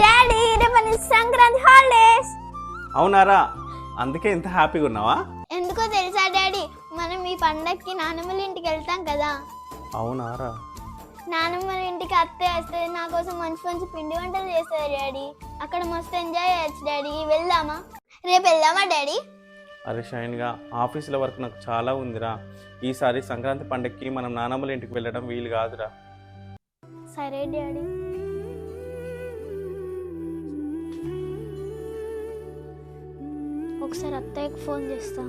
Daddy రేపు Sankranti holidays అవునారా? అందుకే ఇంత హ్యాపీగా ఉన్నావా? ఎందుకో తెలుసా డాడీ మనం ఈ పండక్కి నానమ్మల ఇంటికి వెళ్తాం కదా. అవునారా? నానమ్మల ఇంటికి అత్తయ్య వస్తుంది నా కోసం మంచి మంచి పిండి వంటలు చేస్తుంది డాడీ అక్కడ మస్తు ఎంజాయ్ చేయొచ్చు డాడీ వెళ్దామా? రేపు వెళ్దామా డాడీ అరే షైన్గా ఆఫీసుల వరకు నాకు చాలా ఉందిరా. ఈసారి సంక్రాంతి పండక్కి మనం నానమ్మల ఇంటికి వెళ్ళడం వీలు కాదురా. సరే డాడీ ఒకసారి అత్తయ్యకి ఫోన్ చేస్తా.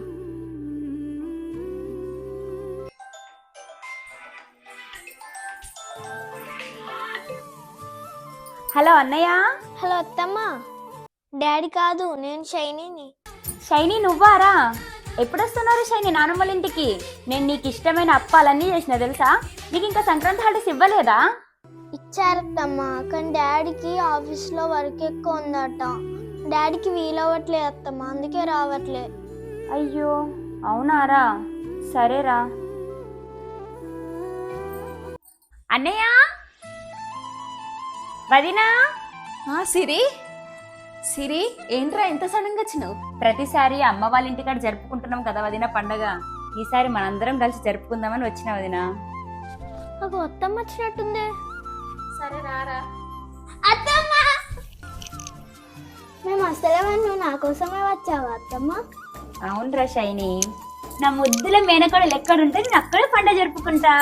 హలో అన్నయ్య. హలో అత్తమ్మ. డాడీ కాదు నేను షైనీని. షైనీ నువ్వారా? ఎప్పుడు వస్తున్నారు షైనీ నానమ్మల ఇంటికి? నేను నీకు ఇష్టమైన అప్పాలన్నీ చేసిన తెలుసా? నీకు ఇంకా సంక్రాంతి హాలిడేస్ ఇవ్వలేదా? ఇచ్చారత్తమ్మ కానీ డాడీకి ఆఫీస్లో వర్క్ ఎక్కువ ఉందట. డాడీకి వీలవ్వట్లేదు అత్తమ్మ అందుకే రావట్లే. అయ్యో అవునారా? సరేరా. అన్నయ్య? వదినా? ఆ సిరి. సిరి ఏంట్రా ఎంత సడన్గా వచ్చినావు? ప్రతిసారి అమ్మ వాళ్ళ ఇంటికాడ జరుపుకుంటున్నాం కదా వదిన పండగ. ఈసారి మనందరం కలిసి జరుపుకుందామని వచ్చిన వదిన. నాకు అత్తమ్మ వచ్చినట్టుంది. సరే రారా. అసలేమని నువ్వు నా కోసమే వచ్చావా అత్తమ్మ. అవునరా షైని. నా ముద్దుల మేనకోడలు ఎక్కడుంటే నేను అక్కడే పండగ జరుపుకుంటా.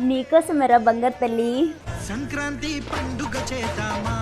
నీకోసమేరా బంగారు తల్లి? సంక్రాంతి పండుగ చేద్దామా?